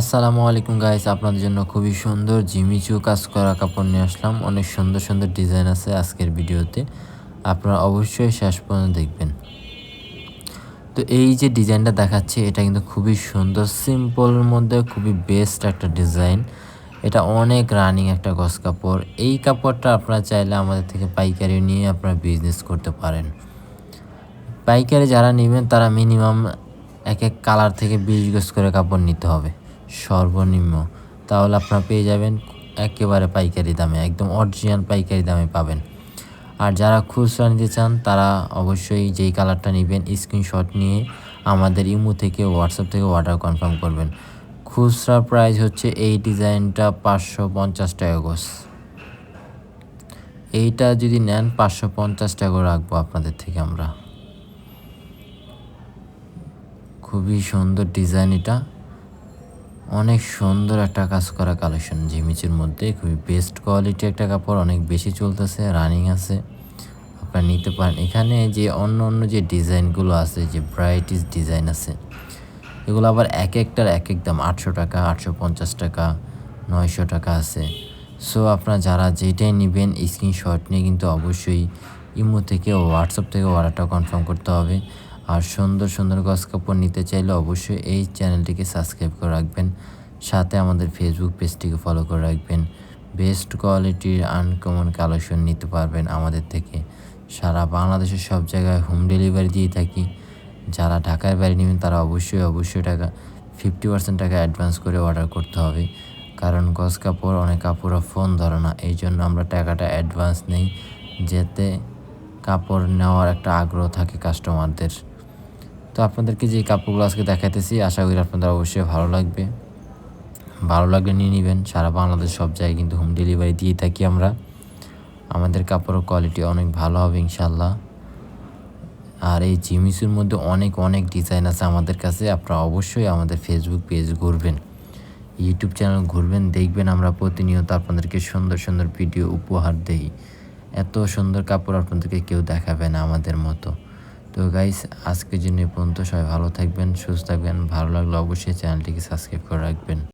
আসসালামু আলাইকুম গাইস আপনাদের জন্য খুবই সুন্দর জিমিচু কাজ করা কাপড় নিয়ে আসলাম। অনেক সুন্দর সুন্দর ডিজাইন আছে আজকের ভিডিওতে। আপনারা অবশ্যই শেষ পর্যন্ত দেখবেন। তো এই যে ডিজাইনটা দেখাচ্ছে, এটা কিন্তু খুবই সুন্দর সিম্পলের মধ্যে খুবই বেস্ট একটা ডিজাইন এটা অনেক রানিং একটা গস কাপড়। এই কাপড়টা আপনারা চাইলে আমাদের থেকে পাইকারি নিয়ে আপনারা বিজনেস করতে পারেন। পাইকারি যারা নেবেন, তারা মিনিমাম এক এক কালার থেকে বিশ গজ করে কাপড় নিতে হবে। সর্বনিম্ন। তাহলে আপনারা পেয়ে যাবেন একেবারে পাইকারি দামে, একদম অরিজিনাল পাইকারি দামে পাবেন। আর যারা খুচরা নিতে চান, তারা অবশ্যই যেই কালারটা নেবেন স্ক্রিনশট নিয়ে আমাদের ইমো থেকে হোয়াটসঅ্যাপ থেকে অর্ডার কনফার্ম করবেন। খুচরা প্রাইস হচ্ছে এই ডিজাইনটা পাঁচশো পঞ্চাশ টাকা গোস। এইটা যদি নেন, পাঁচশো পঞ্চাশ টাকা রাখব আপনাদের থেকে আমরা। খুবই সুন্দর ডিজাইন এটা। অনেক সুন্দর একটা কাজ করা কালেকশন জিমিচের মধ্যে খুবই বেস্ট কোয়ালিটি একটা কাপড়, অনেক বেশি চলতেছে রানিং আছে। আপনারা নিতে পারেন। এখানে যে অন্য অন্য যে ডিজাইনগুলো আছে, যে ভ্যারাইটিস ডিজাইন আছে, এগুলো আবার এক একটার এক এক দাম। আটশো টাকা, আটশো পঞ্চাশ টাকা, নয়শো টাকা আছে। সো আপনারা যারা যেটাই নেবেন স্ক্রিনশট নিয়ে কিন্তু অবশ্যই ইমো থেকে হোয়াটসঅ্যাপ থেকে অর্ডারটা কনফার্ম করতে হবে। আর সুন্দর সুন্দর গস কাপড় নিতে চাইলে অবশ্যই এই চ্যানেলটিকে সাবস্ক্রাইব করে রাখবেন। সাথে আমাদের ফেসবুক পেজটিকে ফলো করে রাখবেন। বেস্ট কোয়ালিটির আনকমন কালেকশন নিতে পারবেন আমাদের থেকে। সারা বাংলাদেশের সব জায়গায় হোম ডেলিভারি দিয়ে থাকি। যারা ঢাকায় বাড়ি নেবেন তারা অবশ্যই অবশ্যই টাকা ফিফটি পার্সেন্ট টাকা অ্যাডভান্স করে অর্ডার করতে হবে। কারণ গস কাপড় অনেক কাপড় ফোন ধরে না। এই জন্য আমরা টাকাটা অ্যাডভান্স নেই। যেতে কাপড় নেওয়ার একটা আগ্রহ থাকে কাস্টমারদের তো আপনাদেরকে যে কাপড়গুলো আজকে দেখাইতেছি, আশা করি আপনাদের অবশ্যই ভালো লাগবে। ভালো লাগলে নিয়ে নেবেন। সারা বাংলাদেশ, সব জায়গায় কিন্তু হোম ডেলিভারি দিয়ে থাকি আমরা। আমাদের কাপড়ের কোয়ালিটি অনেক ভালো হবে ইনশাল্লাহ আর এই জিমিসের মধ্যে অনেক অনেক ডিজাইন আছে আমাদের কাছে। আপনারা অবশ্যই আমাদের ফেসবুক পেজ ঘুরবেন ইউটিউব চ্যানেল ঘুরবেন, দেখবেন আমরা প্রতিনিয়ত আপনাদেরকে সুন্দর সুন্দর ভিডিও উপহার দেই। এত সুন্দর কাপড় আপনাদেরকে কেউ দেখাবে না আমাদের মতো। তো গাইস আজকের জন্য পর্যন্ত। সবাই ভালো থাকবেন, সুস্থ থাকবেন। ভালো লাগলে অবশ্যই চ্যানেলটিকে সাবস্ক্রাইব করে রাখবেন।